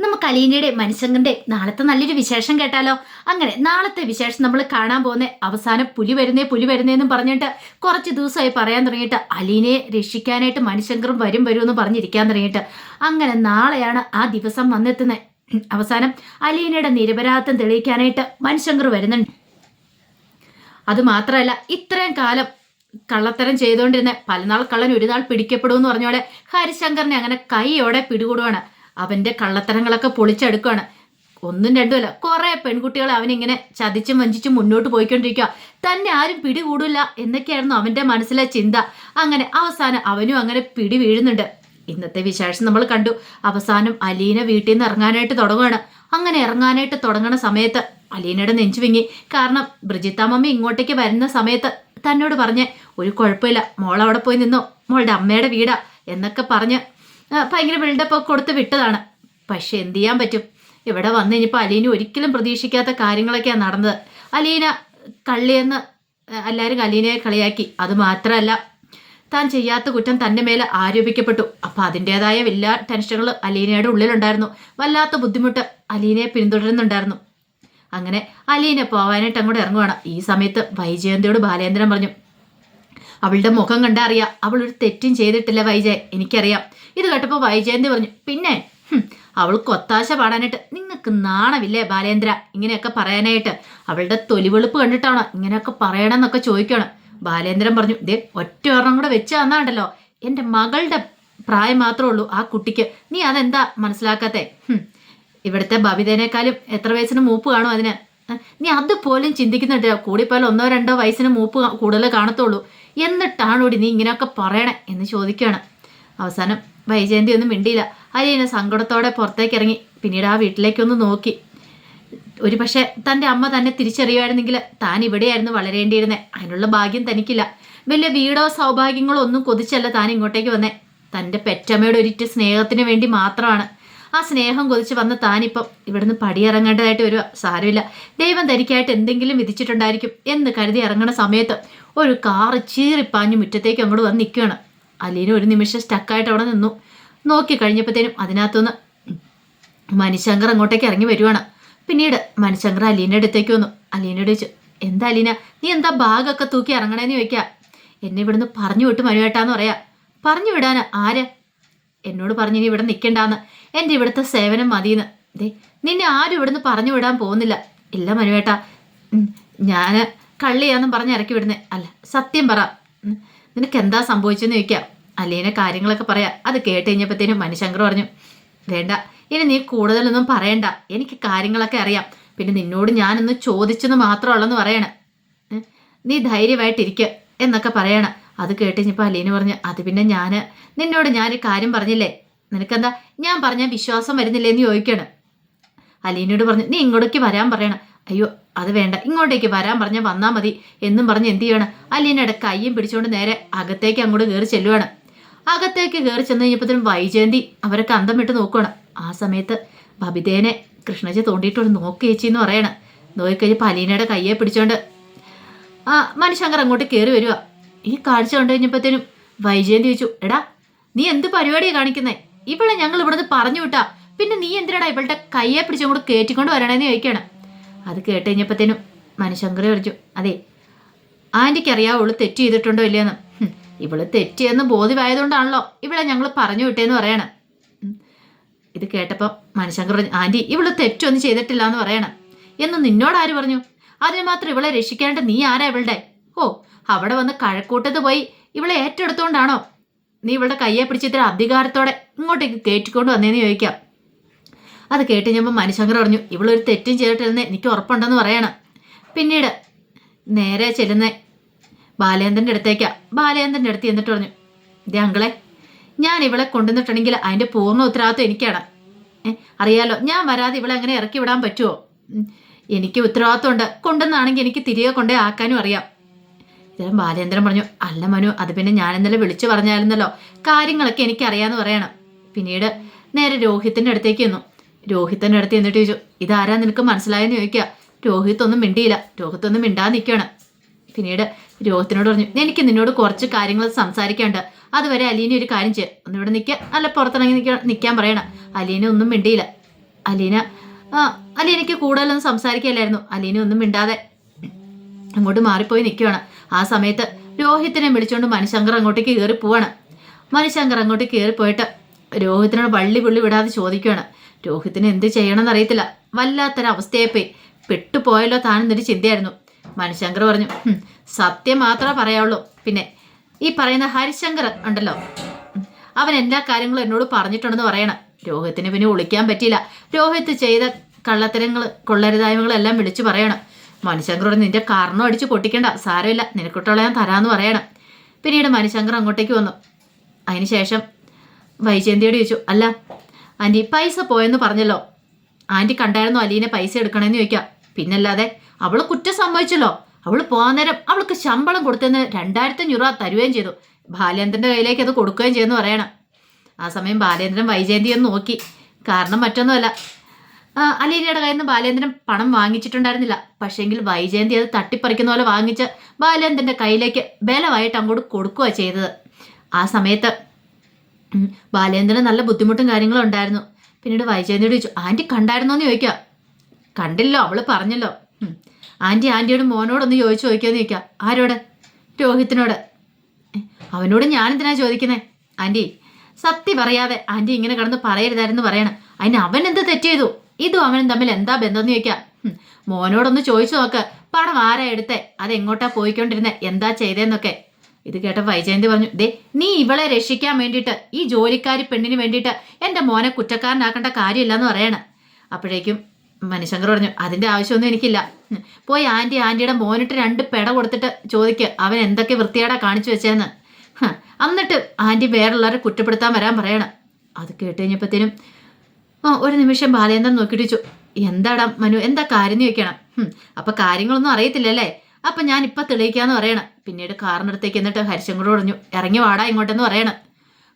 നമുക്ക് അലീനയുടെ മനുഷ്യങ്കന്റെ നാളത്തെ നല്ലൊരു വിശേഷം കേട്ടാലോ? അങ്ങനെ നാളത്തെ വിശേഷം നമ്മൾ കാണാൻ പോകുന്ന അവസാനം പുലി വരുന്നേ പുലി വരുന്നേന്നും പറഞ്ഞിട്ട് കുറച്ച് ദിവസമായി പറയാൻ തുടങ്ങിയിട്ട് അലീനയെ രക്ഷിക്കാനായിട്ട് മനുഷ്യങ്കറും വരും വരും എന്ന് പറഞ്ഞിരിക്കാൻ തുടങ്ങിയിട്ട്. അങ്ങനെ നാളെയാണ് ആ ദിവസം വന്നെത്തുന്നത് അവസാനം അലീനയുടെ നിരപരാധം തെളിയിക്കാനായിട്ട് മനുഷ്യങ്കർ വരുന്നുണ്ട്. അതുമാത്രമല്ല ഇത്രയും കാലം കള്ളത്തരം ചെയ്തുകൊണ്ടിരുന്ന പലനാൾ കള്ളൻ ഒരു നാൾ പിടിക്കപ്പെടുമെന്ന് പറഞ്ഞോടെ ഹരിശങ്കറിനെ അങ്ങനെ കൈയോടെ പിടികൂടുവാണ്. അവന്റെ കള്ളത്തരങ്ങളൊക്കെ പൊളിച്ചെടുക്കുകയാണ് ഒന്നും രണ്ടുമല്ല കുറേ പെൺകുട്ടികൾ അവനിങ്ങനെ ചതിച്ചും വഞ്ചിച്ചും മുന്നോട്ട് പോയിക്കൊണ്ടിരിക്കുക തന്നെ ആരും പിടികൂടില്ല എന്നൊക്കെയായിരുന്നു അവന്റെ മനസ്സിലെ ചിന്ത. അങ്ങനെ അവസാനം അവനും അങ്ങനെ പിടി വീഴുന്നുണ്ട്. ഇന്നത്തെ വിശേഷം നമ്മൾ കണ്ടു. അവസാനം അലീന വീട്ടിൽ നിന്ന് ഇറങ്ങാനായിട്ട് തുടങ്ങുകയാണ് അങ്ങനെ ഇറങ്ങാനായിട്ട് തുടങ്ങുന്ന സമയത്ത് അലീനയുടെ നെഞ്ചു വിങ്ങി. കാരണം ബ്രിജിത്താമ്മ ഇങ്ങോട്ടേക്ക് വരുന്ന സമയത്ത് തന്നോട് പറഞ്ഞ് ഒരു കുഴപ്പമില്ല മോൾ അവിടെ പോയി നിന്നോ. മോളുടെ അമ്മയുടെ വീടാ എന്നൊക്കെ പറഞ്ഞ് ഭയങ്കര ബിൽഡപ്പ് ഒക്കെ കൊടുത്ത് വിട്ടതാണ്. പക്ഷെ എന്ത് ചെയ്യാൻ പറ്റും? ഇവിടെ വന്നു കഴിഞ്ഞപ്പോൾ അലീന ഒരിക്കലും പ്രതീക്ഷിക്കാത്ത കാര്യങ്ങളൊക്കെയാണ് നടന്നത്. അലീന കള്ളിയെന്ന് എല്ലാവരും അലീനയെ കളിയാക്കി. അത് മാത്രമല്ല താൻ ചെയ്യാത്ത കുറ്റം തന്റെ മേലെ ആരോപിക്കപ്പെട്ടു. അപ്പോൾ അതിന്റേതായ എല്ലാ ടെൻഷനുകൾ അലീനയുടെ ഉള്ളിലുണ്ടായിരുന്നു. വല്ലാത്ത ബുദ്ധിമുട്ട് അലീനയെ പിന്തുടരുന്നുണ്ടായിരുന്നു. അങ്ങനെ അലീന പോവാനായിട്ട് അങ്ങോട്ട് ഇറങ്ങുവാണ്. ഈ സമയത്ത് വൈജയന്തിയോട് ബാലേന്ദ്രൻ പറഞ്ഞു അവളുടെ മുഖം കണ്ടാ അറിയാം. അവൾ ഒരു തെറ്റും ചെയ്തിട്ടില്ല വൈജയ്. എനിക്കറിയാം. ഇത് കേട്ടപ്പോൾ വൈജയന്തി പറഞ്ഞു? പിന്നെ അവൾ കൊത്താശ പാടാനായിട്ട് നിങ്ങൾക്ക് നാണമില്ലേ ബാലേന്ദ്ര? ഇങ്ങനെയൊക്കെ പറയാനായിട്ട്. അവളുടെ തൊലിവെളുപ്പ് കണ്ടിട്ടാണോ ഇങ്ങനെയൊക്കെ പറയണമെന്നൊക്കെ ചോദിക്കണം. ബാലേന്ദ്രൻ പറഞ്ഞു ദേ ഒറ്റ ഒരെണ്ണം കൂടെ വെച്ച് തന്നാണ്ടല്ലോ. എന്റെ മകളുടെ പ്രായം മാത്രമേ ഉള്ളൂ ആ കുട്ടിക്ക്. നീ അതെന്താ മനസ്സിലാക്കാത്തെ? ഇവിടുത്തെ ബബിതേനേക്കാളും എത്ര വയസ്സിന് മൂപ്പ് കാണും അതിന്? നീ അതുപോലും ചിന്തിക്കുന്നുണ്ട് കൂടിപ്പോയാൽ ഒന്നോ രണ്ടോ വയസ്സിന് മൂപ്പ് കൂടുതൽ കാണത്തുള്ളൂ. എന്നിട്ടാണോടി നീ ഇങ്ങനെയൊക്കെ പറയണേ എന്ന് ചോദിക്കുകയാണ്. അവസാനം വൈജയന്തി ഒന്നും മിണ്ടിയില്ല. അരിയനെ സങ്കടത്തോടെ പുറത്തേക്ക് ഇറങ്ങി. പിന്നീട് ആ വീട്ടിലേക്കൊന്ന് നോക്കി. ഒരു പക്ഷേ തന്റെ അമ്മ തന്നെ തിരിച്ചറിയുമായിരുന്നെങ്കിൽ താൻ ഇവിടെയായിരുന്നു വളരേണ്ടിയിരുന്നത് അതിനുള്ള ഭാഗ്യം തനിക്കില്ല. വലിയ വീടോ സൗഭാഗ്യങ്ങളോ ഒന്നും കൊതിച്ചല്ല താൻ ഇങ്ങോട്ടേക്ക് വന്നേ. തന്റെ പെറ്റമ്മയുടെ ഒരിറ്റ് സ്നേഹത്തിന് വേണ്ടി മാത്രമാണ്. ആ സ്നേഹം കൊതിച്ച് വന്ന താനിപ്പം ഇവിടുന്ന് പടിയിറങ്ങേണ്ടതായിട്ട് ഒരു സാരമില്ല. ദൈവം തനിക്കായിട്ട് എന്തെങ്കിലും വിധിച്ചിട്ടുണ്ടായിരിക്കും എന്ന് കരുതി ഇറങ്ങണ സമയത്ത് ഒരു കാറ് ചീറിപ്പാഞ്ഞ് മുറ്റത്തേക്ക് അങ്ങോട്ട് വന്ന് നിൽക്കുകയാണ്. അലീന ഒരു നിമിഷം സ്റ്റക്കായിട്ട് അവിടെ നിന്നു. നോക്കി കഴിഞ്ഞപ്പോഴത്തേനും അതിനകത്തുനിന്ന് മനുശങ്കർ അങ്ങോട്ടേക്ക് ഇറങ്ങി വരുവാണ്. പിന്നീട് മനുശങ്കർ അലീനയുടെ അടുത്തേക്ക് വന്നു. അലീനയോട് ചോദിച്ചു എന്താ അലീന? നീ എന്താ ബാഗൊക്കെ തൂക്കി ഇറങ്ങണേന്ന് ചോദിക്കുക എന്നെ ഇവിടുന്ന് പറഞ്ഞു വിട്ട് മനുവേട്ടാന്ന് പറയാ. പറഞ്ഞു വിടാനാ? ആര്? എന്നോട് പറഞ്ഞു നീ ഇവിടെ നിൽക്കണ്ടാന്ന് എന്റെ ഇവിടുത്തെ സേവനം മതിയെന്ന് ദേ നിന്നെ ആരും ഇവിടുന്ന് പറഞ്ഞു വിടാൻ പോകുന്നില്ല. ഇല്ല മനുവേട്ട. ഞാൻ കള്ളിയാന്നും പറഞ്ഞ് ഇറക്കി വിടുന്നേ. അല്ല സത്യം പറ. നിനക്ക് എന്താ സംഭവിച്ചെന്ന് ചോദിക്കാം. അല്ലേനെ കാര്യങ്ങളൊക്കെ പറയാം. അത് കേട്ട് കഴിഞ്ഞപ്പോഴത്തേനും മനുശങ്കർ പറഞ്ഞു വേണ്ട ഇനി നീ കൂടുതലൊന്നും പറയണ്ട. എനിക്ക് കാര്യങ്ങളൊക്കെ അറിയാം. പിന്നെ നിന്നോട് ഞാനൊന്ന് ചോദിച്ചെന്ന് മാത്രമുള്ളെന്ന് പറയണ. നീ ധൈര്യമായിട്ടിരിക്കുക എന്നൊക്കെ പറയണ. അത് കേട്ട് ഇനിയിപ്പോൾ അലീന പറഞ്ഞു അത് പിന്നെ ഞാൻ നിന്നോട് ഞാൻ കാര്യം പറഞ്ഞില്ലേ? നിനക്കെന്താ? ഞാൻ പറഞ്ഞാൽ വിശ്വാസം വരുന്നില്ലേ എന്ന് ചോദിക്കണം. അലീനയോട് പറഞ്ഞു നീ ഇങ്ങോട്ടേക്ക് വരാൻ പറയണം. അയ്യോ അത് വേണ്ട. ഇങ്ങോട്ടേക്ക് വരാൻ പറഞ്ഞാൽ വന്നാൽ മതി. എന്നും പറഞ്ഞ് എന്ത് ചെയ്യണം? അലീനയുടെ കയ്യും പിടിച്ചുകൊണ്ട് നേരെ അകത്തേക്ക് അങ്ങോട്ട് കയറി ചെല്ലുവാണ്. അകത്തേക്ക് കയറി ചെന്ന് കഴിഞ്ഞപ്പോഴത്തേനും വൈജയന്തി അവരൊക്കെ അന്തം വിട്ട് നോക്കുവാണ്. ആ സമയത്ത് ബബിതേനെ കൃഷ്ണജി തോണ്ടിയിട്ടൊരു നോക്കി ചേച്ചി എന്ന് പറയണം. നോക്കിക്കഴിഞ്ഞപ്പോൾ അലീനയുടെ കയ്യെ പിടിച്ചോണ്ട് ആ മനുഷ്യങ്ങർ അങ്ങോട്ട് കയറി വരിക ഈ കാഴ്ച കണ്ടു കഴിഞ്ഞപ്പോഴത്തേനും വൈജയന്തി ചോദിച്ചു എടാ നീ എന്ത് പരിപാടിയാണ് കാണിക്കുന്നേ? ഇവളെ ഞങ്ങൾ ഇവിടുന്ന് പറഞ്ഞു വിട്ടാ. പിന്നെ നീ എന്തിനാടാ ഇവളുടെ കയ്യെ പിടിച്ചുകൊണ്ട് കയറ്റിക്കൊണ്ട് വരണേന്ന് ചോദിക്കണം. അത് കേട്ട് കഴിഞ്ഞപ്പോഴത്തേനും മനുശങ്കർ പറഞ്ഞു അതെ ആന്റിക്ക് അറിയാവുള്ളൂ തെറ്റ് ചെയ്തിട്ടുണ്ടോ ഇല്ലയെന്ന്. ഇവൾ തെറ്റിയെന്ന് ബോധ്യമായതുകൊണ്ടാണല്ലോ ഇവളെ ഞങ്ങൾ പറഞ്ഞു വിട്ടേന്ന് പറയണം. ഇത് കേട്ടപ്പോൾ മനുശങ്കർ പറഞ്ഞു ആന്റി ഇവൾ തെറ്റൊന്നും ചെയ്തിട്ടില്ല എന്ന് പറയണം. എന്ന് നിന്നോട് ആര് പറഞ്ഞു? അതിന് മാത്രം ഇവളെ രക്ഷിക്കാണ്ട് നീ ആരാ ഇവളുടെ? ഓ അവിടെ വന്ന് കഴക്കൂട്ടത്ത് പോയി ഇവളെ ഏറ്റെടുത്തോണ്ടാണോ? നീ ഇവളുടെ കയ്യെ പിടിച്ചിത്ര അധികാരത്തോടെ ഇങ്ങോട്ടേക്ക് കയറ്റിക്കൊണ്ട് വന്നേന്ന് ചോദിക്കാം. അത് കേട്ട് ഞാൻ മനുശങ്കർ പറഞ്ഞു ഇവളൊരു തെറ്റും ചെയ്തിട്ടില്ലെന്ന് എനിക്ക് ഉറപ്പുണ്ടെന്ന് പറയണം. പിന്നീട് നേരെ ചെല്ലുന്ന ബാലേന്ദ്രന്റെ അടുത്തേക്കാ. ബാലേന്ദ്രന്റെ അടുത്ത് എന്നിട്ട് പറഞ്ഞു ദേ അങ്കളെ ഞാൻ ഇവളെ കൊണ്ടുവന്നിട്ടുണ്ടെങ്കിൽ അതിന്റെ പൂർണ ഉത്തരവാദിത്വം എനിക്കാണ്. അറിയാലോ ഞാൻ വരാതെ ഇവളെ അങ്ങനെ ഇറക്കി വിടാൻ പറ്റുമോ എനിക്ക് എനിക്ക് ഉത്തരവാദിത്വമുണ്ട് കൊണ്ടുവന്നാണെങ്കിൽ എനിക്ക് തിരികെ കൊണ്ടേ ആക്കാനും അറിയാം. ഇദ്ദേഹം ബാലേന്ദ്രൻ പറഞ്ഞു അല്ല മനു അത് പിന്നെ ഞാൻ ഇന്നലെ വിളിച്ചു പറഞ്ഞായിരുന്നല്ലോ. കാര്യങ്ങളൊക്കെ എനിക്ക് അറിയാമെന്ന് പറയണം. പിന്നീട് നേരെ രോഹിത്തിന്റെ അടുത്തേക്ക് ചെന്നു. രോഹിത്തിന്റെ അടുത്ത് എന്നിട്ട് ചോദിച്ചു ഇതാരാ നിനക്ക് മനസ്സിലായെന്ന് ചോദിക്കുക രോഹിത് ഒന്നും മിണ്ടിയില്ല. രോഹിത് ഒന്നും മിണ്ടാതെ നിൽക്കുകയാണ് പിന്നീട് രോഹിത്തിനോട് പറഞ്ഞു എനിക്ക് നിന്നോട് കുറച്ച് കാര്യങ്ങൾ സംസാരിക്കാണ്ട് അതുവരെ അലീനെ ഒരു കാര്യം ചെയ്യും. ഒന്നിവിടെ നിൽക്കുക അല്ല പുറത്തിറങ്ങി നിൽക്കാൻ നിൽക്കാൻ പറയണം. അലീന ഒന്നും മിണ്ടിയില്ല. അലീന അലീനയ്ക്ക് കൂടുതലൊന്നും സംസാരിക്കില്ലായിരുന്നു. അലീന ഒന്നും മിണ്ടാതെ അങ്ങോട്ട് മാറിപ്പോയി നിൽക്കുകയാണ് ആ സമയത്ത് രോഹിത്തിനെ വിളിച്ചുകൊണ്ട് മനുശങ്കർ അങ്ങോട്ടേക്ക് കയറി പോവാണ്. മനുശങ്കർ അങ്ങോട്ട് കയറി പോയിട്ട് രോഹിത്തിനോട് വള്ളി പുള്ളി വിടാതെ ചോദിക്കുകയാണ് രോഹിത്തിന് എന്ത് ചെയ്യണമെന്ന് അറിയത്തില്ല വല്ലാത്തൊരവസ്ഥയെപ്പോയി പെട്ടുപോയല്ലോ താനെന്നൊരു ചിന്തയായിരുന്നു. മനുശങ്കർ പറഞ്ഞു "ഹും, സത്യം മാത്രമേ പറയാവുള്ളൂ. പിന്നെ ഈ പറയുന്ന ഹരിശങ്കർ ഉണ്ടല്ലോ. അവൻ എല്ലാ കാര്യങ്ങളും എന്നോട് പറഞ്ഞിട്ടുണ്ടെന്ന് പറയണം. രോഹിത്തിന് പിന്നെ ഒളിക്കാൻ പറ്റിയില്ല. രോഹിത്ത് ചെയ്ത കള്ളത്തരങ്ങൾ കൊള്ളരുതായ്മകളെല്ലാം വിളിച്ചു പറയണം. മണിശങ്കറോട് നിന്റെ കാരണം അടിച്ച് പൊട്ടിക്കണ്ട സാരമില്ല. നിനക്കിട്ടുള്ള ഞാൻ തരാമെന്ന് പറയണം. പിന്നീട് മണിശങ്കർ അങ്ങോട്ടേക്ക് വന്നു. അതിനുശേഷം വൈജയന്തിയോട് ചോദിച്ചു അല്ല ആന്റി പൈസ പോയെന്ന് പറഞ്ഞല്ലോ. ആന്റി കണ്ടായിരുന്നു അലീനെ പൈസ എടുക്കണമെന്ന് ചോദിക്കാം. പിന്നല്ലാതെ അവൾ കുറ്റം സംഭവിച്ചല്ലോ അവൾ പോകാൻ നേരം അവൾക്ക് ശമ്പളം കൊടുത്തതിന് രണ്ടായിരത്തി അഞ്ഞൂറ് രൂപ തരുകയും ചെയ്തു. ബാലേന്ദ്രന്റെ കയ്യിലേക്ക് അത് കൊടുക്കുകയും ചെയ്യുമെന്ന് പറയണം. ആ സമയം ബാലേന്ദ്രൻ വൈജയന്തി ഒന്ന് നോക്കി. കാരണം മറ്റൊന്നുമല്ല. അലീനയുടെ കയ്യിൽ നിന്ന് ബാലേന്ദ്രൻ പണം വാങ്ങിച്ചിട്ടുണ്ടായിരുന്നില്ല. പക്ഷേങ്കിൽ വൈജയന്തി അത് തട്ടിപ്പറിക്കുന്ന പോലെ വാങ്ങിച്ച് ബാലേന്ദ്രന്റെ കയ്യിലേക്ക് ബലമായിട്ട് അങ്ങോട്ട് കൊടുക്കുക ചെയ്തത്. ആ സമയത്ത് ബാലേന്ദ്രന് നല്ല ബുദ്ധിമുട്ടും കാര്യങ്ങളും ഉണ്ടായിരുന്നു. പിന്നീട് വൈജയന്തിയോട് ചോദിച്ചു ആന്റി കണ്ടായിരുന്നോ എന്ന് ചോദിക്കാം. കണ്ടില്ലോ അവൾ പറഞ്ഞല്ലോ. ആന്റി ആന്റിയോട് മോനോടൊന്ന് ചോദിച്ചു ചോദിക്കാന്ന് ചോദിക്കാം. ആരോട്? രോഹിത്തിനോട്. അവനോട് ഞാൻ എന്തിനാ ചോദിക്കുന്നേ? ആന്റി സത്യം പറയാതെ ആന്റി ഇങ്ങനെ കിടന്ന് പറയരുതായിരുന്നു പറയണം. അതിന് അവൻ എന്ത് തെറ്റ് ചെയ്തു? ഇതും അവനും തമ്മിൽ എന്താ ബന്ധം ചോദിക്കാം. മോനോടൊന്ന് ചോദിച്ചു നോക്ക്. പണം ആരാ എടുത്തേ? അത് എങ്ങോട്ടാ പോയിക്കൊണ്ടിരുന്നേ? എന്താ ചെയ്തേന്നൊക്കെ. ഇത് കേട്ട വൈജയന്തി പറഞ്ഞു ദേ നീ ഇവളെ രക്ഷിക്കാൻ വേണ്ടിയിട്ട് ഈ ജോലിക്കാരി പെണ്ണിന് വേണ്ടിയിട്ട് എന്റെ മോനെ കുറ്റക്കാരനാക്കേണ്ട കാര്യമില്ലെന്ന് പറയണം. അപ്പോഴേക്കും മനുശങ്കർ പറഞ്ഞു അതിന്റെ ആവശ്യമൊന്നും എനിക്കില്ല. പോയി ആന്റി ആന്റിയുടെ മോനിട്ട് രണ്ട് പെട കൊടുത്തിട്ട് ചോദിക്ക് അവൻ എന്തൊക്കെ വൃത്തിയാടാ കാണിച്ചു വെച്ചേന്ന്. എന്നിട്ട് ആന്റി വേറുള്ളവരെ കുറ്റപ്പെടുത്താൻ വരാൻ പറയണം. അത് കേട്ട് കഴിഞ്ഞപ്പോഴത്തേനും ഒരു നിമിഷം ബാലേന്ദ്രൻ നോക്കിയിട്ട് എന്താടാ മനു എന്താ കാര്യം ചോദിക്കണം അപ്പൊ കാര്യങ്ങളൊന്നും അറിയത്തില്ലല്ലേ? അപ്പൊ ഞാൻ ഇപ്പൊ തെളിയിക്കാന്ന് പറയണം. പിന്നീട് കാറിനടുത്തേക്ക് എന്നിട്ട് ഹരിശങ്കർ പറഞ്ഞു ഇറങ്ങി വാടാ ഇങ്ങോട്ടെന്ന് പറയണം.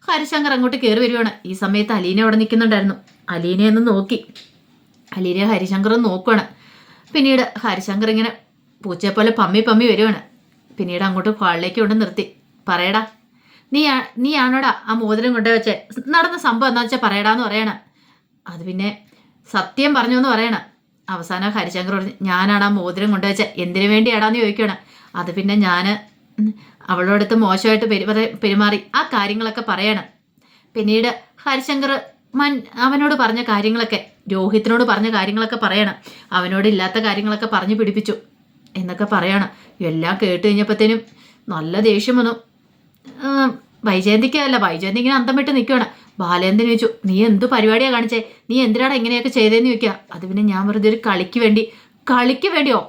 ഹരിശങ്കർ അങ്ങോട്ട് കയറി വരുവാണ് ഈ സമയത്ത് അലീന അവിടെ നിൽക്കുന്നുണ്ടായിരുന്നു. അലീനെ ഒന്ന് നോക്കി. അലീനെ ഹരിശങ്കർ നോക്കുവാണ്. പിന്നീട് ഹരിശങ്കർ ഇങ്ങനെ പൂച്ചയെ പോലെ പമ്മി പമ്മി വരുവാണ്. പിന്നീട് അങ്ങോട്ട് ഹാളിലേക്ക് കൊണ്ട് നിർത്തി. പറയടാ നീ നീ ആണോടാ ആ മോതിരം കൊണ്ടുവച്ചേ? നടന്ന സംഭവം എന്താ വെച്ചാൽ പറയടാന്ന് പറയണം. അത് പിന്നെ സത്യം പറഞ്ഞു എന്ന് പറയണം. അവസാനം ഹരിശങ്കർ പറഞ്ഞു ഞാനാണ് ആ മോതിരം കൊണ്ടുവച്ച എന്തിനു വേണ്ടിയാടാന്ന് ചോദിക്കണം അത് പിന്നെ ഞാൻ അവളോടത്ത് മോശമായിട്ട് പെരുമാറി പെരുമാറി ആ കാര്യങ്ങളൊക്കെ പറയണം. പിന്നീട് ഹരിശങ്കർ മൻ അവനോട് പറഞ്ഞ കാര്യങ്ങളൊക്കെ രോഹിത്തിനോട് പറഞ്ഞ കാര്യങ്ങളൊക്കെ പറയണം. അവനോട് ഇല്ലാത്ത കാര്യങ്ങളൊക്കെ പറഞ്ഞു പിടിപ്പിച്ചു എന്നൊക്കെ പറയണം. എല്ലാം കേട്ട് കഴിഞ്ഞപ്പോഴത്തേനും നല്ല ദേഷ്യം വന്നു. വൈജയന്തിക്കല്ല വൈജയന്തി ഇങ്ങനെ അന്തം വിട്ട് നിൽക്കുകയാണ് ബാലേന്ദ്രൻ ചോദിച്ചു നീ എന്ത് പരിപാടിയാണ് കാണിച്ചേ? നീ എന്തിനാണ് ഇങ്ങനെയൊക്കെ ചെയ്തതെന്ന് ചോദിക്കുക അത് പിന്നെ ഞാൻ വെറുതെ ഒരു കളിക്ക് വേണ്ടി. കളിക്ക് വേണ്ടിയോ?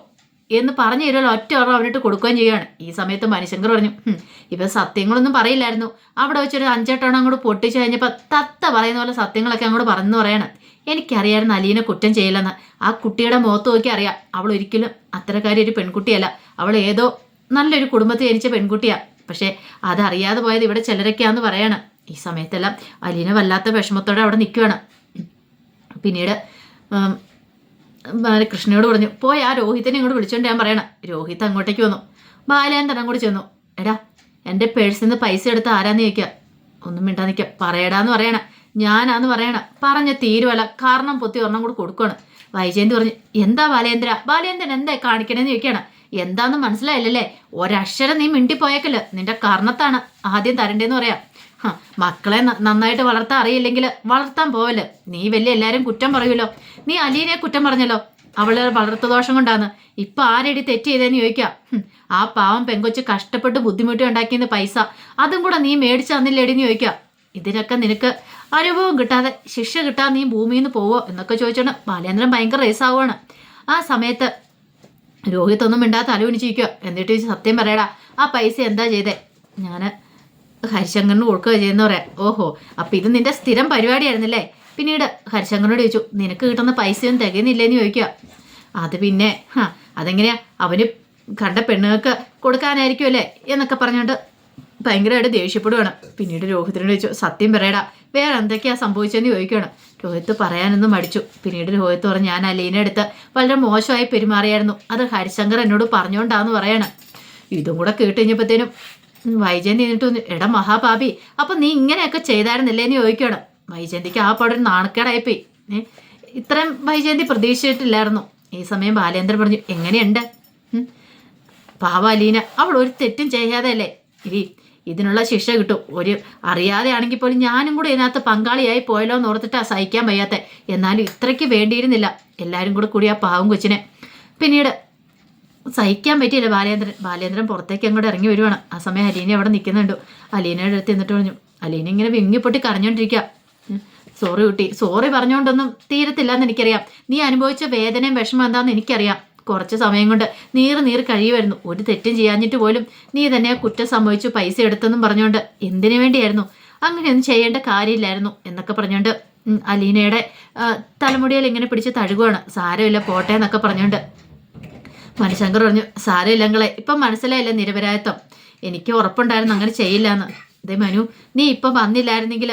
എന്ന് പറഞ്ഞു തരുമല്ലോ ഒറ്റ ഓർമ്മ അവനിട്ട് കൊടുക്കുകയും ചെയ്യുകയാണ്. ഈ സമയത്ത് മണിശങ്കർ പറഞ്ഞു "ഹും, ഇവ സത്യങ്ങളൊന്നും പറയില്ലായിരുന്നു. അവിടെ വെച്ചൊരു അഞ്ചെട്ടെണ്ണം അങ്ങോട്ട് പൊട്ടിച്ചു കഴിഞ്ഞപ്പോൾ തത്ത പറയുന്ന പോലെ സത്യങ്ങളൊക്കെ അങ്ങോട്ട് പറഞ്ഞു പറയണം. എനിക്കറിയായിരുന്നു അലീനെ കുറ്റം ചെയ്യില്ലെന്ന്. ആ കുട്ടിയുടെ മുഖത്ത് നോക്കി അറിയാം. അവൾ ഒരിക്കലും അത്തരക്കാരി ഒരു പെൺകുട്ടിയല്ല. അവൾ ഏതോ നല്ലൊരു കുടുംബത്തിൽ ജനിച്ച പെൺകുട്ടിയാണ് പക്ഷേ അതറിയാതെ പോയത് ഇവിടെ ചിലരൊക്കെയാന്ന് പറയണം. ഈ സമയത്തെല്ലാം അലീന വല്ലാത്ത വിഷമത്തോടെ അവിടെ നിൽക്കുകയാണ് പിന്നീട് കൃഷ്ണയോട് പറഞ്ഞു പോയി ആ രോഹിത്തിനെ ഇങ്ങോട്ട് വിളിച്ചോണ്ട് ഞാൻ പറയണം. രോഹിത് അങ്ങോട്ടേക്ക് വന്നു. ബാലേന്ദ്രൻ അങ്ങോട്ട് ചെന്നു. എടാ എന്റെ പേഴ്സിൽ നിന്ന് പൈസ എടുത്ത് ആരാന്ന് ചോദിക്കുക ഒന്നും മിണ്ടാ നിൽക്കുക പറയടാന്ന് പറയണം. ഞാനാന്ന് പറയണം. പറഞ്ഞ തീരുവല്ല കാരണം പൊത്തി ഒരെണ്ണം കൂടെ കൊടുക്കുകയാണ് വൈജയന്തി പറഞ്ഞു എന്താ ബാലേന്ദ്ര ബാലേന്ദ്രൻ എന്താ കാണിക്കണേന്ന് ചോദിക്കുകയാണ് എന്താന്ന് മനസ്സിലായില്ലല്ലേ? ഒരക്ഷരം നീ മിണ്ടിപ്പോയേക്കല്ലോ. നിന്റെ കർണത്താണ് ആദ്യം തരണ്ടേന്ന് പറയാം. മക്കളെ നന്നായിട്ട് വളർത്താൻ അറിയില്ലെങ്കിൽ വളർത്താൻ പോവൽ നീ വലിയ എല്ലാവരും കുറ്റം പറയുമല്ലോ നീ അലീനെ കുറ്റം പറഞ്ഞല്ലോ. അവൾ വളർത്തു ദോഷം കൊണ്ടാന്ന് ഇപ്പൊ ആരെടി തെറ്റ് ചെയ്തേന്ന് ചോദിക്കാം. ആ പാവം പെങ്കൊച്ച് കഷ്ടപ്പെട്ട് ബുദ്ധിമുട്ടി ഉണ്ടാക്കിയെന്ന് പൈസ. അതും കൂടെ നീ മേടിച്ചു തന്നില്ലേടിന്ന് ചോദിക്കാം. ഇതിനൊക്കെ നിനക്ക് അനുഭവം കിട്ടാതെ ശിക്ഷ കിട്ടാതെ നീ ഭൂമിയിൽ നിന്ന് പോവോ എന്നൊക്കെ ചോദിച്ചോണ്ട് ബാലേന്ദ്രൻ ഭയങ്കര റേസാവുകയാണ് ആ സമയത്ത് രോഹിത്തൊന്നും മിണ്ടാതെ മിണ്ടാത്ത തലകുനിച്ചിരിക്കുക എന്നിട്ട് സത്യം പറയടാ ആ പൈസ എന്താ ചെയ്തേ? ഞാൻ ഹരിശങ്കറിന് കൊടുക്കുക ചെയ്യുന്ന പറയാം. ഓഹോ അപ്പം ഇത് നിന്റെ സ്ഥിരം പരിപാടിയായിരുന്നല്ലേ? പിന്നീട് ഹരിശങ്കറിനോട് ചോദിച്ചു നിനക്ക് കിട്ടുന്ന പൈസയൊന്നും തികയുന്നില്ലേന്ന് ചോദിക്കുക. അത് പിന്നെ ഹാ അതെങ്ങനെയാ? അവന് കണ്ട പെണ്ണുങ്ങൾക്ക് കൊടുക്കാനായിരിക്കും അല്ലേ? എന്നൊക്കെ പറഞ്ഞുകൊണ്ട് ഭയങ്കരമായിട്ട് ദേഷ്യപ്പെടുവാണ്. പിന്നീട് രോഹിത്തിനോട് ചോദിച്ചു സത്യം പറയടാ വേറെ എന്തൊക്കെയാ സംഭവിച്ചതെന്ന് ചോദിക്കുകയാണ്. രോഹിത്ത് പറയാനൊന്നും മടിച്ചു. പിന്നീട് രോഹിത്ത് പറഞ്ഞു ഞാൻ അലീനെ അടുത്ത് വളരെ മോശമായി പെരുമാറിയായിരുന്നു. അത് ഹരിശങ്കർ എന്നോട് പറഞ്ഞുകൊണ്ടാന്ന് പറയാണ്. ഇതും കൂടെ കേട്ട് കഴിഞ്ഞപ്പോഴത്തേനും വൈജയന്തി എന്നിട്ട് എട മഹാപാപി അപ്പൊ നീ ഇങ്ങനെയൊക്കെ ചെയ്തായിരുന്നില്ലേ? എന്ന് ചോദിക്കണം വൈജയന്തിക്ക് ആ പാടൊരു നാണക്കേടായിപ്പോയി. ഏ ഇത്രയും വൈജയന്തി പ്രതീക്ഷിച്ചിട്ടില്ലായിരുന്നു. ഈ സമയം ബാലേന്ദ്രൻ പറഞ്ഞു എങ്ങനെയുണ്ട്. പാവ അലീന അവൾ ഒരു തെറ്റും ചെയ്യാതെ അല്ലേ ഇനി ഇതിനുള്ള ശിക്ഷ കിട്ടും. ഒരു അറിയാതെ ആണെങ്കിൽ പോലും ഞാനും കൂടെ ഇതിനകത്ത് പങ്കാളിയായി പോയല്ലോ എന്ന് ഓർത്തിട്ടാ സഹിക്കാൻ വയ്യാത്ത. എന്നാലും ഇത്രയ്ക്ക് വേണ്ടിയിരുന്നില്ല. എല്ലാവരും കൂടെ കൂടി ആ പാവം കൊച്ചിനെ. പിന്നീട് സഹിക്കാൻ പറ്റിയില്ല. ബാലേന്ദ്രൻ ബാലേന്ദ്രൻ പുറത്തേക്ക് അങ്ങോട്ട് ഇറങ്ങി വരുവാണ്. ആ സമയം അലീന അവിടെ നിൽക്കുന്നുണ്ട്. അലീനയുടെ അടുത്ത് എന്നിട്ട് പറഞ്ഞു അലീന ഇങ്ങനെ വിങ്ങിപ്പൊട്ടി കരഞ്ഞോണ്ടിരിക്കുക സോറി കുട്ടി. സോറി പറഞ്ഞുകൊണ്ടൊന്നും തീരത്തില്ല എന്ന് എനിക്കറിയാം. നീ അനുഭവിച്ച വേദനയും വിഷമം എന്താണെന്ന് എനിക്കറിയാം. കുറച്ച് സമയം കൊണ്ട് നീറ് നീറ് കഴിയുമായിരുന്നു. ഒരു തെറ്റും ചെയ്യാഞ്ഞിട്ട് പോലും നീ തന്നെ കുറ്റം സംഭവിച്ചു പൈസ എടുത്തെന്നും പറഞ്ഞുകൊണ്ട് എന്തിനു വേണ്ടിയായിരുന്നു? അങ്ങനെയൊന്നും ചെയ്യേണ്ട കാര്യമില്ലായിരുന്നു എന്നൊക്കെ പറഞ്ഞുകൊണ്ട് അലീനയുടെ തലമുടിയിൽ ഇങ്ങനെ പിടിച്ച് തഴുകുവാണ്. സാരമില്ല പോട്ടെ എന്നൊക്കെ പറഞ്ഞുകൊണ്ട് മണിശങ്കർ പറഞ്ഞു സാരമില്ലങ്ങളെ ഇപ്പം മനസ്സിലായില്ല നിരപരാധിത്വം. എനിക്ക് ഉറപ്പുണ്ടായിരുന്നു അങ്ങനെ ചെയ്യില്ല എന്ന് അതേ മനു നീ ഇപ്പം വന്നില്ലായിരുന്നെങ്കിൽ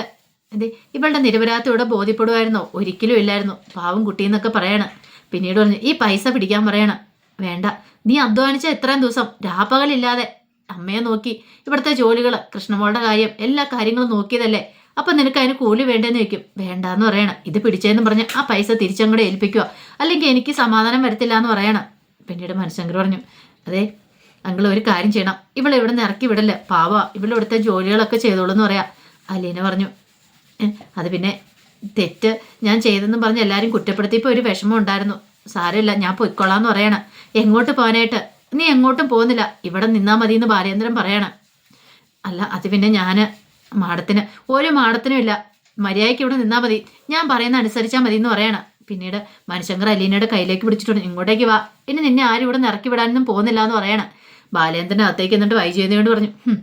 എന്തേ ഇവളുടെ നിരപരാധിത്വം ഇവിടെ ബോധ്യപ്പെടുമായിരുന്നോ? ഒരിക്കലും ഇല്ലായിരുന്നു. പാവം കുട്ടിയെന്നൊക്കെ പറയണം. പിന്നീട് പറഞ്ഞു ഈ പൈസ പിടിക്കാൻ പറയണം. വേണ്ട നീ അധ്വാനിച്ച എത്രയും ദിവസം രാപ്പകലില്ലാതെ അമ്മയെ നോക്കി ഇവിടുത്തെ ജോലികൾ കൃഷ്ണമോളുടെ കാര്യം എല്ലാ കാര്യങ്ങളും നോക്കിയതല്ലേ? അപ്പൊ നിനക്ക് അതിന് കൂലി വേണ്ടെന്ന് വെക്കും വേണ്ടാന്ന് പറയണം. ഇത് പിടിച്ചതെന്ന് പറഞ്ഞ് ആ പൈസ തിരിച്ചങ്ങോട്ട് ഏൽപ്പിക്കുക അല്ലെങ്കിൽ എനിക്ക് സമാധാനം വരത്തില്ല എന്ന് പറയണം. പിന്നീട് മനഃശങ്കർ പറഞ്ഞു അതെ അങ്കിൾ ഒരു കാര്യം ചെയ്യണം. ഇവിടെ ഇവിടെ നിന്ന് ഇറക്കി വിടല്ലേ. പാവ ഇവിടെ ഇവിടുത്തെ ജോലികളൊക്കെ ചെയ്തോളൂ എന്ന് പറയാം. അലീന പറഞ്ഞു "ഏ, അത് പിന്നെ തെറ്റ്. ഞാൻ ചെയ്തെന്ന് പറഞ്ഞ് എല്ലാവരും കുറ്റപ്പെടുത്തിയപ്പോൾ ഒരു വിഷമം ഉണ്ടായിരുന്നു. സാരമില്ല ഞാൻ പൊയ്ക്കൊള്ളാന്ന് പറയണം. എങ്ങോട്ട് പോകാനായിട്ട് നീ എങ്ങോട്ടും പോകുന്നില്ല. ഇവിടെ നിന്നാൽ മതി എന്ന് ബാലേന്ദ്രൻ പറയണം. അല്ല അത് പിന്നെ ഞാൻ മാഡത്തിന്. ഒരു മാഡത്തിനും ഇല്ല. മര്യാദയ്ക്ക് ഇവിടെ നിന്നാൽ മതി. ഞാൻ പറയുന്ന അനുസരിച്ചാൽ മതി എന്ന് പറയണം. പിന്നീട് മനുശങ്കർ അലീനയുടെ കയ്യിലേക്ക് പിടിച്ചിട്ടുണ്ട്. ഇങ്ങോട്ടേക്ക് വാ. ഇനി നിന്നെ ആരും ഇവിടെ നിന്ന് ഇറക്കി വിടാനൊന്നും പോകുന്നില്ല എന്ന് പറയണം. ബാലേന്ദ്രന്റെ അകത്തേക്ക് എന്നിട്ട് വൈജയന്തിയോട് പറഞ്ഞു "ഹും,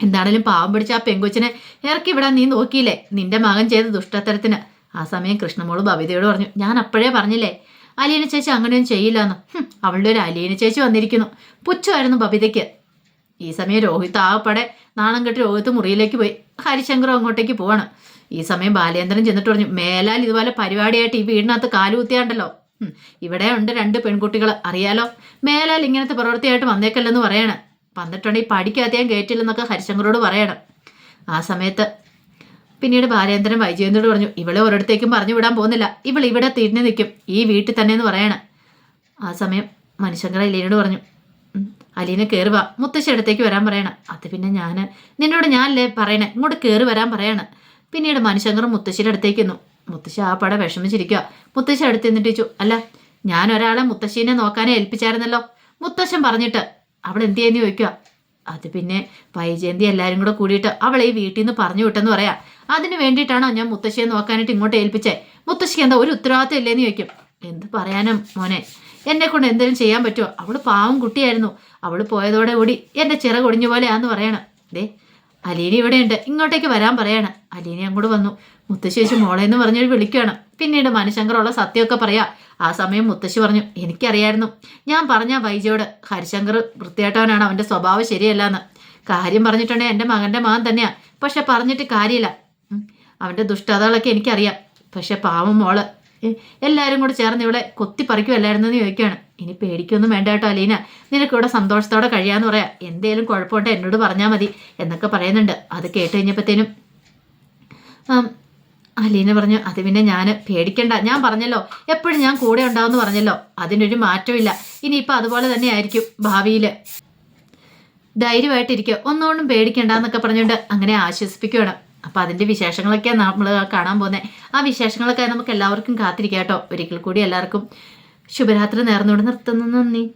എന്താണേലും പാവം പിടിച്ച ആ പെങ്കൊച്ചിനെ ഇറക്കി വിടാൻ നീ നോക്കിയില്ലേ? നിന്റെ മകൻ ചെയ്ത ദുഷ്ടത്തരത്തിന്. ആ സമയം കൃഷ്ണമോൾ ബബിതയോട് പറഞ്ഞു ഞാൻ അപ്പോഴേ പറഞ്ഞില്ലേ? അലീന ചേച്ചി അങ്ങനെയൊന്നും ചെയ്യില്ല എന്ന് അവളുടെ ഒരു അലീന ചേച്ചി വന്നിരിക്കുന്നു. പുച്ഛമായിരുന്നു ബബിതയ്ക്ക് ഈ സമയം രോഹിത് ആകപ്പാടെ നാണം കെട്ടി രോഹിത് മുറിയിലേക്ക് പോയി. ഹരിശങ്കറും അങ്ങോട്ടേക്ക് പോവാണ്. ഈ സമയം ബാലേന്ദ്രൻ ചെന്നിട്ട് പറഞ്ഞു മേലാൽ ഇതുപോലെ പരിപാടിയായിട്ട് ഈ വീടിനകത്ത് കാലുകുത്തിയാണ്ടല്ലോ ഇവിടെ ഉണ്ട് രണ്ട് പെൺകുട്ടികൾ അറിയാലോ? മേലാൽ ഇങ്ങനത്തെ പ്രവൃത്തിയായിട്ട് വന്നേക്കല്ലെന്ന് പറയണം. വന്നിട്ടുണ്ടെങ്കിൽ പഠിക്കാത്ത ഞാൻ കേട്ടില്ലെന്നൊക്കെ ഹരിശങ്കറോട് പറയണം. ആ സമയത്ത് പിന്നീട് ബാലേന്ദ്രൻ വൈജയേന്ദ്രോട് പറഞ്ഞു ഇവളെ ഒരിടത്തേക്കും പറഞ്ഞു വിടാൻ പോകുന്നില്ല. ഇവൾ ഇവിടെ തിരിഞ്ഞു നിൽക്കും. ഈ വീട്ടിൽ തന്നെ എന്ന് പറയണം. ആ സമയം മനുശങ്കർ അലീനോട് പറഞ്ഞു "ഉം, അലീന കയറി വാ. അടുത്തേക്ക് വരാൻ പറയണം. അത് പിന്നെ ഞാൻ നിന്നോട് ഞാനല്ലേ പറയണേ? ഇങ്ങോട്ട് കയറി വരാൻ പറയണം. പിന്നീട് മനുശങ്കർ മുത്തശ്ശിയുടെ അടുത്തേക്ക് നിന്നു മുത്തശ്ശി ആ പടം വിഷമിച്ചിരിക്കുക മുത്തശ്ശി അടുത്ത് നിന്നിട്ട് ചോദിച്ചു അല്ല ഞാൻ ഒരാളെ മുത്തശ്ശീനെ നോക്കാനേ ഏൽപ്പിച്ചായിരുന്നല്ലോ? മുത്തശ്ശൻ പറഞ്ഞിട്ട് അവൾ എന്ത് ചെയ്യുന്നു? ചോദിക്കുക അത് പിന്നെ വൈജയന്തി എല്ലാവരും കൂടെ കൂടിയിട്ട് അവളെ ഈ വീട്ടിൽ നിന്ന് പറഞ്ഞു വിട്ടെന്ന് പറയാം. അതിന് വേണ്ടിയിട്ടാണോ ഞാൻ മുത്തശ്ശിയെ നോക്കാനായിട്ട് ഇങ്ങോട്ട് ഏൽപ്പിച്ചേ? മുത്തശ്ശിക്ക് എന്താ ഒരു ഉത്തരവാദിത്തം ഇല്ലേന്ന് ചോദിക്കും. എന്ത് പറയാനും മോനെ? എന്നെ കൊണ്ട് എന്തെങ്കിലും ചെയ്യാൻ പറ്റുമോ? അവൾ പാവം കുട്ടിയായിരുന്നു. അവൾ പോയതോടെ കൂടി എന്റെ ചിറ കൊടിഞ്ഞ പോലെയാന്ന് പറയണം. ദേ അലീന ഇവിടെയുണ്ട്. ഇങ്ങോട്ടേക്ക് വരാൻ പറയാണ്. അലീന അങ്ങോട്ട് വന്നു. മുത്തശ്ശേച്ചി മോളെ എന്ന് പറഞ്ഞൊരു വിളിക്കുകയാണ് പിന്നീട് മനുശങ്കറുള്ള സത്യമൊക്കെ പറയാ. ആ സമയം മുത്തശ്ശി പറഞ്ഞു എനിക്കറിയായിരുന്നു. ഞാൻ പറഞ്ഞ വൈജയോട് ഹരിശങ്കർ വൃത്തിയായിട്ടവനാണ്. അവന്റെ സ്വഭാവം ശരിയല്ല എന്ന് കാര്യം പറഞ്ഞിട്ടുണ്ടെങ്കിൽ എന്റെ മകന്റെ മകൻ തന്നെയാണ് പക്ഷെ പറഞ്ഞിട്ട് കാര്യമില്ല. അവന്റെ ദുഷ്ടതകളൊക്കെ എനിക്കറിയാം. പക്ഷെ പാവം മോൾ എല്ലാവരും കൂടെ ചേർന്ന് ഇവിടെ കൊത്തി പറിക്കുമല്ലായിരുന്നു എന്ന് ചോദിക്കുകയാണ്. ഇനി പേടിക്കൊന്നും വേണ്ട കേട്ടോ അലീന. നിനക്ക് ഇവിടെ സന്തോഷത്തോടെ കഴിയാന്ന് പറയാം. എന്തേലും കുഴപ്പമുണ്ട് എന്നോട് പറഞ്ഞാൽ മതി എന്നൊക്കെ പറയുന്നുണ്ട്. അത് കേട്ട് കഴിഞ്ഞപ്പോഴത്തേനും അലീന പറഞ്ഞു അത് പിന്നെ ഞാൻ പേടിക്കണ്ട. ഞാൻ പറഞ്ഞല്ലോ എപ്പോഴും ഞാൻ കൂടെ ഉണ്ടാവുമെന്ന് പറഞ്ഞല്ലോ. അതിനൊരു മാറ്റമില്ല. ഇനിയിപ്പോൾ അതുപോലെ തന്നെ ആയിരിക്കും ഭാവിയിൽ ധൈര്യമായിട്ടിരിക്കുക. ഒന്നുകൊണ്ടും പേടിക്കണ്ട എന്നൊക്കെ പറഞ്ഞുകൊണ്ട് അങ്ങനെ ആശ്വസിപ്പിക്കുകയാണ്. അപ്പം അതിന്റെ വിശേഷങ്ങളൊക്കെയാണ് നമ്മൾ കാണാൻ പോകുന്നത് ആ വിശേഷങ്ങളൊക്കെ നമുക്ക് എല്ലാവർക്കും കാത്തിരിക്കാം കേട്ടോ. ഒരിക്കൽ കൂടി എല്ലാവർക്കും ശുഭരാത്രി നേർന്നുകൊണ്ട് നിർത്തുന്നു. നന്ദി.